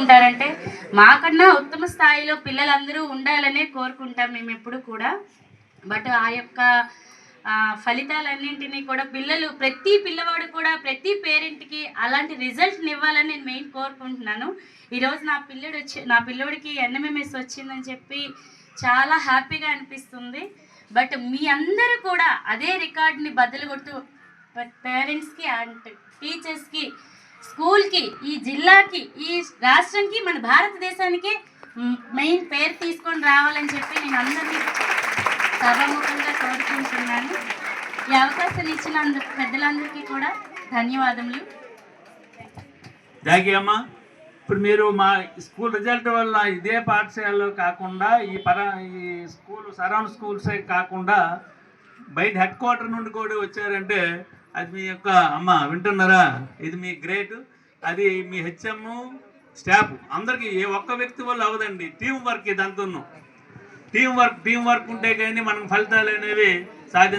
కోరుకుంటారంటే మాకన్నా ఉత్తమ స్థాయిలో పిల్లలందరూ ఉండాలనే కోరుకుంటాం మేము ఎప్పుడు కూడా. బట్ ఆ యొక్క ఫలితాలన్నింటినీ కూడా పిల్లలు ప్రతి పిల్లవాడు కూడా ప్రతి పేరెంట్కి అలాంటి రిజల్ట్ని ఇవ్వాలని నేను మెయిన్ కోరుకుంటున్నాను. ఈరోజు నా పిల్లడు వచ్చి నా పిల్లోడికి ఎన్ఎంఎంఎస్ వచ్చిందని చెప్పి చాలా హ్యాపీగా అనిపిస్తుంది. బట్ మీ అందరూ కూడా అదే రికార్డ్ని బదులు కొడుతూ పేరెంట్స్కి అండ్ టీచర్స్కి స్కూల్కి ఈ జిల్లాకి ఈ రాష్ట్రంకి మన భారతదేశానికి మెయిన్ పేరు తీసుకొని రావాలని చెప్పి నేను అందరినీ సభాముఖంగా కోరుకుంటున్నాను. ఈ అవకాశం ఇచ్చినందుకు పెద్దలందరికీ కూడా ధన్యవాదములు. థ్యాంక్ అమ్మా. ఇప్పుడు మీరు మా స్కూల్ రిజల్ట్ వల్ల ఇదే పాఠశాలలో కాకుండా ఈ పర ఈ స్కూల్ సరౌండ్ స్కూల్సే కాకుండా బయట హెడ్ క్వార్టర్ నుండి కూడా వచ్చారంటే అది మీ యొక్క అమ్మ వింటున్నారా? ఇది మీ గ్రేట్. అది మీ హెచ్ఎం స్టాఫ్. అందరికీ ఏ ఒక్క వ్యక్తి వల్ల అవదండి టీం వర్క్ ఇదంతా టీం వర్క్ టీం వర్క్ ఉంటే కానీ మనం ఫలితాలు అనేవి సాధించ